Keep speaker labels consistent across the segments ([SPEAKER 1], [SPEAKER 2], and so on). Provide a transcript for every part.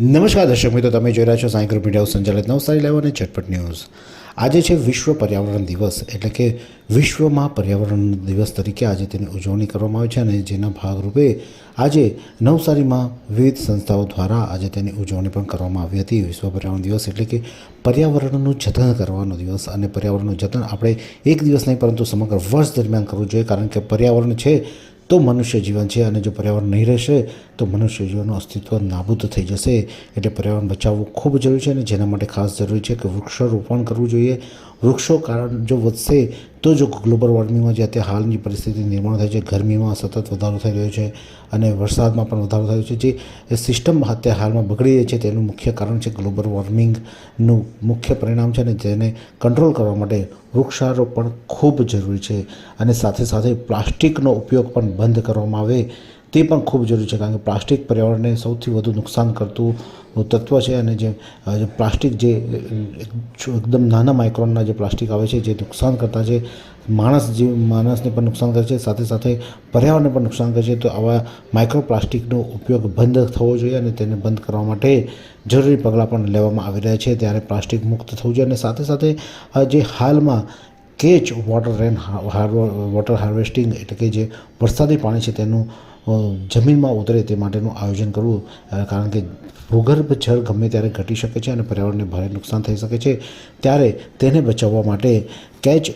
[SPEAKER 1] નમસ્કાર દર્શક મિત્રો, તમે જોઈ રહ્યા છો સાઈ ગ્રુપ મીડિયા સંચાલિત નવસારી લાઈવ અને ઝટપટ ન્યૂઝ. આજે છે વિશ્વ પર્યાવરણ દિવસ, એટલે કે વિશ્વમાં પર્યાવરણ દિવસ તરીકે આજે તેની ઉજવણી કરવામાં આવે છે અને જેના ભાગરૂપે આજે નવસારીમાં વિવિધ સંસ્થાઓ દ્વારા આજે તેની ઉજવણી પણ કરવામાં આવી હતી. વિશ્વ પર્યાવરણ દિવસ એટલે કે પર્યાવરણનું જતન કરવાનો દિવસ, અને પર્યાવરણનું જતન આપણે એક દિવસ નહીં, પરંતુ સમગ્ર વર્ષ દરમિયાન કરવું જોઈએ, કારણ કે પર્યાવરણ છે તો મનુષ્ય જીવન છે અને જો પર્યાવરણ નહીં રહેશે, તો મનુષ્ય જીવનનું અસ્તિત્વ નાબૂદ થઈ જશે. એટલે પર્યાવરણ બચાવવું ખૂબ જરૂરી છે અને જેના માટે ખાસ જરૂરી છે કે વૃક્ષારોપણ કરવું જોઈએ. વૃક્ષો કારણ જો વધશે તો જો ગ્લોબલ વોર્મિંગમાં જે અત્યારે હાલની પરિસ્થિતિ નિર્માણ થાય છે, ગરમીમાં સતત વધારો થઈ રહ્યો છે અને વરસાદમાં પણ વધારો થયો છે, જે સિસ્ટમ અત્યારે હાલમાં બગડી રહી છે, તેનું મુખ્ય કારણ છે ગ્લોબલ વોર્મિંગનું મુખ્ય પરિણામ છે અને તેને કંટ્રોલ કરવા માટે વૃક્ષારોપણ ખૂબ જરૂરી છે અને સાથે સાથે પ્લાસ્ટિકનો ઉપયોગ પણ બંધ કરવામાં આવે તે પણ ખૂબ જરૂરી છે કારણ કે પ્લાસ્ટિક પર્યાવરણને સૌથી વધુ નુકસાન કરતું તત્વ છે અને જે પ્લાસ્ટિક જે એકદમ નાના માઇક્રોનના જે પ્લાસ્ટિક આવે છે જે નુકસાન કરતા છે, માણસ જે, માણસને પણ નુકસાન કરે છે, સાથે સાથે પર્યાવરણને પણ નુકસાન કરે છે, તો આવા માઇક્રો પ્લાસ્ટિકનો ઉપયોગ બંધ થવો જોઈએ અને તેને બંધ કરવા માટે જરૂરી પગલાં પણ લેવામાં આવી રહ્યા છે ત્યારે પ્લાસ્ટિક મુક્ત થવું જોઈએ અને સાથે સાથે જે હાલમાં catch water rain water harvesting એટલે કે જે વરસાદી પાણી છે તેનું જમીનમાં ઉતરે તે માટેનું આયોજન કરવું કારણ કે ભૂગર્ભ જળ ગમે ત્યારે ઘટી શકે છે અને પર્યાવરણને ભારે નુકસાન થઈ શકે છે, ત્યારે તેને બચાવવા માટે કેચ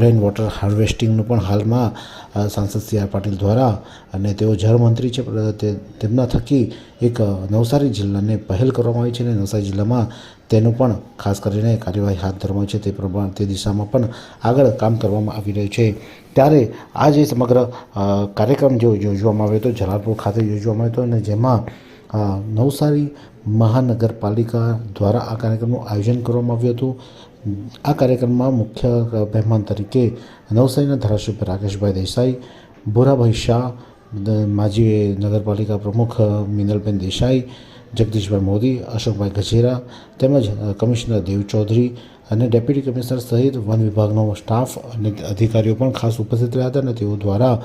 [SPEAKER 1] રેન વોટર હાર્વેસ્ટિંગનું પણ હાલમાં સાંસદ સી આર પાટીલ દ્વારા અને તેઓ જળમંત્રી છે તેમના થકી એક નવસારી જિલ્લાને પહેલ કરવામાં આવી છે અને નવસારી જિલ્લામાં તેનું પણ ખાસ કરીને કાર્યવાહી હાથ ધરવામાં છે તે પ્રમાણે તે દિશામાં પણ આગળ કામ કરવામાં આવી રહ્યું છે. ત્યારે આ જે સમગ્ર કાર્યક્રમ જો યોજવામાં આવ્યો હતો જલાલપુર ખાતે યોજવામાં આવ્યો હતો અને જેમાં નવસારી મહાનગરપાલિકા દ્વારા આ કાર્યક્રમનું આયોજન કરવામાં આવ્યું હતું. આ કાર્યક્રમમાં મુખ્ય મહેમાન તરીકે નવસારીના ધારાસભ્ય રાકેશભાઈ દેસાઈ, ભૂરાભાઈ શાહ માજી નગરપાલિકા પ્રમુખ મિનલબેન દેસાઈ જગદીશભાઈ મોદી, અશોકભાઈ ગજેરા તેમજ કમિશનર દેવ ચૌધરી અને ડેપ્યુટી કમિશનર સહિત વન વિભાગનો સ્ટાફ અને અધિકારીઓ પણ ખાસ ઉપસ્થિત રહ્યા હતા અને તેઓ દ્વારા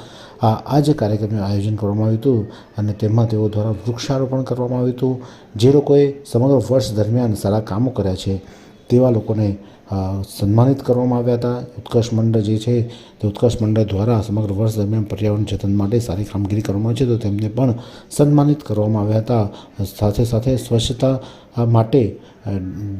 [SPEAKER 1] આ જે કાર્યક્રમનું આયોજન કરવામાં આવ્યું હતું અને તેમાં તેઓ દ્વારા વૃક્ષારોપણ કરવામાં આવ્યું હતું. જે લોકોએ સમગ્ર વર્ષ દરમિયાન સારા કામો કર્યા છે તેવા લોકોને સન્માનિત કરવામાં આવ્યા હતા. ઉત્કર્ષ મંડળ જે છે તે ઉત્કર્ષ મંડળ દ્વારા સમગ્ર વર્ષ દરમિયાન પર્યાવરણ જતન માટે સારી કામગીરી કરવામાં આવી છે. તો તેમને પણ સન્માનિત કરવામાં આવ્યા હતા. સાથે સાથે સ્વચ્છતા માટે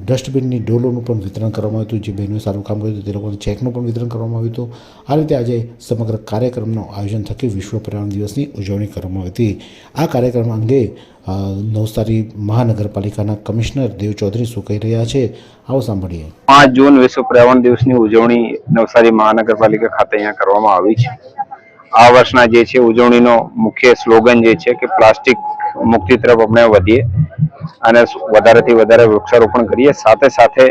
[SPEAKER 1] ડસ્ટબિનની ડોલોનું પણ વિતરણ કરવામાં આવ્યું હતું. જે બહેનોએ સારું કામ કર્યું હતું, તે લોકોને ચેકનું પણ વિતરણ કરવામાં આવ્યું હતું. આ રીતે આજે સમગ્ર કાર્યક્રમનું આયોજન થકી વિશ્વ પર્યાવરણ દિવસની ઉજવણી કરવામાં આવી હતી. આ કાર્યક્રમ અંગે નવસારી મહાનગરપાલિકાના કમિશનર દેવ ચૌધરી શું કહી રહ્યા છે? આવો સાંભળીએ.
[SPEAKER 2] જૂન વિશ્વ પર્યાવરણ દિવસની ઉજવણી નવસારી મહાનગરપાલિકા ખાતે અહીંયા કરવામાં આવી છે. આ વર્ષના જે છે ઉજવણીનો મુખ્ય સ્લોગન જે છે કે પ્લાસ્ટિક મુક્તિ તરફ આપણે વધીએ અને વધારેથી વધારે વૃક્ષારોપણ કરીએ. સાથે સાથે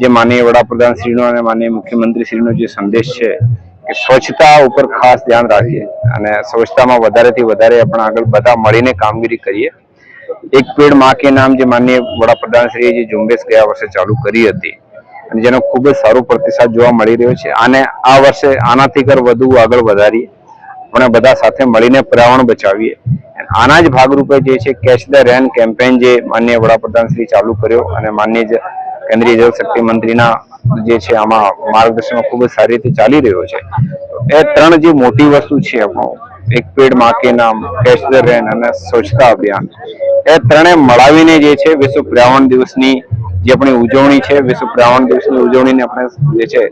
[SPEAKER 2] જે માનનીય વડાપ્રધાન શ્રીનો અને માનનીય મુખ્યમંત્રી શ્રીનો જે સંદેશ છે કે સ્વચ્છતા ઉપર ખાસ ધ્યાન રાખીએ અને સ્વચ્છતામાં વધારેથી વધારે આપણે આગળ બધા મળીને કામગીરી કરીએ. એક પેડમાં કે નામ જે માનનીય વડાપ્રધાન શ્રીએ જે ઝુંબેશ ગયા વર્ષે ચાલુ કરી હતી અને જેનો ખૂબ જ સારો પ્રતિસાદ જોવા મળી રહ્યો છે. અને આ વર્ષે આનાથી કર વધુ આગળ વધારીએ. આપણે બધા સાથે મળીને પર્યાવરણ બચાવીએ. આના જ ભાગરૂપે જે છે કેચ ધ રેન કેમ્પેન જે માન્ય વડાપ્રધાન શ્રી ચાલુ કર્યો અને માન્ય કેન્દ્રીય જળ શક્તિ મંત્રીના જે છે, આમાં માર્ગદર્શનમાં ખૂબ જ સારી રીતે ચાલી રહ્યો છે. એ ત્રણ જે મોટી વસ્તુ છે એક પેડમાં નામ કેચ ધ રેન અને સ્વચ્છતા અભિયાન, એ ત્રણે મળાવીને જે છે, વિશ્વ પર્યાવરણ દિવસની જે આપણી ઉજવણી છે, વિશ્વ પર્યાવરણ દિવસની ઉજવણીને આપણે જે છે,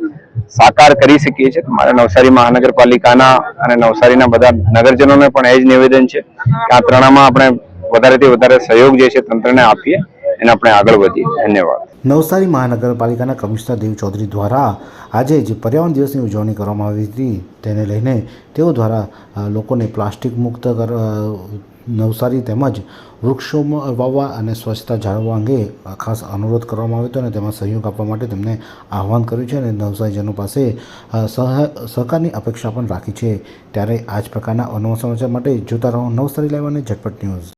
[SPEAKER 2] સાકાર કરી શકીએ છીએ. મારા નવસારી મહાનગરપાલિકાના અને નવસારીના બધા નગરજનોને પણ એ જ નિવેદન છે કે આ ત્રણમાં આપણે વધારેથી વધારે સહયોગ જે છે, તંત્રને આપીએ. અને આપણે આગળ વધીએ. ધન્યવાદ.
[SPEAKER 1] નવસારી મહાનગરપાલિકાના કમિશનર દેવ ચૌધરી દ્વારા આજે જે પર્યાવરણ દિવસની ઉજવણી કરવામાં આવી હતી તેને લઈને તેઓ દ્વારા લોકોને પ્લાસ્ટિક મુક્ત કર નવસારી તેમજ વૃક્ષો વાવવા અને સ્વચ્છતા જાળવવા અંગે ખાસ અનુરોધ કરવામાં આવ્યો હતો અને તેમાં સહયોગ આપવા માટે તેમને આહવાન કર્યું છે અને નવસારીજનો પાસે સહ, સહકારની અપેક્ષા પણ રાખી છે. ત્યારે આ જ પ્રકારના અનવા સમાચાર માટે જોતા રહો નવસારી લાઈવ અને ઝટપટ ન્યૂઝ.